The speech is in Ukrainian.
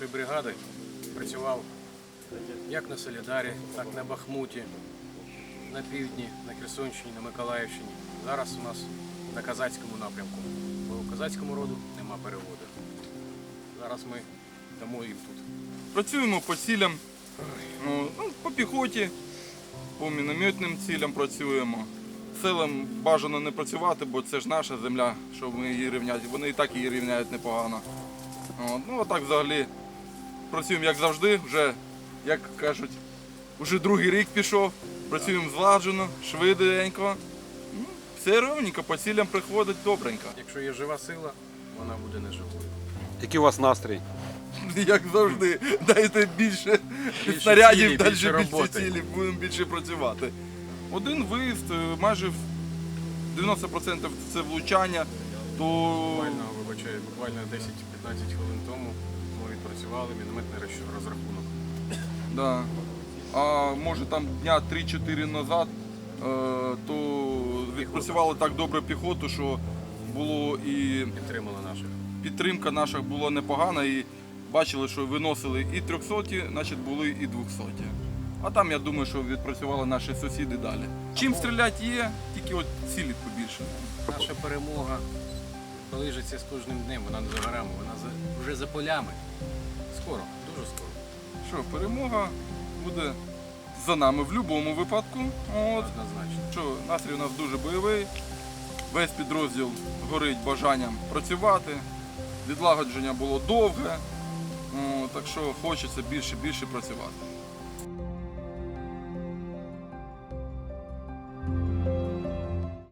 нашої бригади працював як на Солідарі, так і на Бахмуті, на півдні, на Херсонщині, на Миколаївщині. Зараз у нас на казацькому напрямку. Бо у казацькому роду нема переводу. Зараз ми дамо їм тут. Працюємо по цілям, ну, ну, по піхоті, по мінометним цілям працюємо. Селам бажано не працювати, бо це ж наша земля, щоб ми її рівняти. Вони і так її рівняють непогано. Ну а так взагалі працюємо як завжди, вже, як кажуть, вже другий рік пішов, працюємо зладжено, швиденько. Ну, все ровненько, по цілям приходить добренько. Якщо є жива сила, вона буде неживою. Який у вас настрій? Як завжди, дайте більше, Більше снарядів, цілі, далі більше більше, роботи. цілі, будемо більше працювати. Один виїзд, е, майже в 90% це влучання, то Буквально, вибачаю, буквально 10-15 хвилин тому ми відпрацювали мінометний розрахунок. да. а може там дня 3-4 назад, е, то відпрацювали так добре піхоту, що було і Підтримали наших. підтримка наша була непогана і бачили, що виносили і 300, значить були і 200. А там я думаю, що відпрацювали наші сусіди далі. Чим стріляти є, тільки от цілі побільше. Наша перемога ближиться з кожним днем, вона не за горами, вона вже за полями. Скоро, дуже скоро. Що, перемога буде за нами в будь-якому випадку. От. Однозначно. Що, настрій у нас дуже бойовий. Весь підрозділ горить бажанням працювати. Відлагодження було довге. О, так що хочеться більше більше працювати.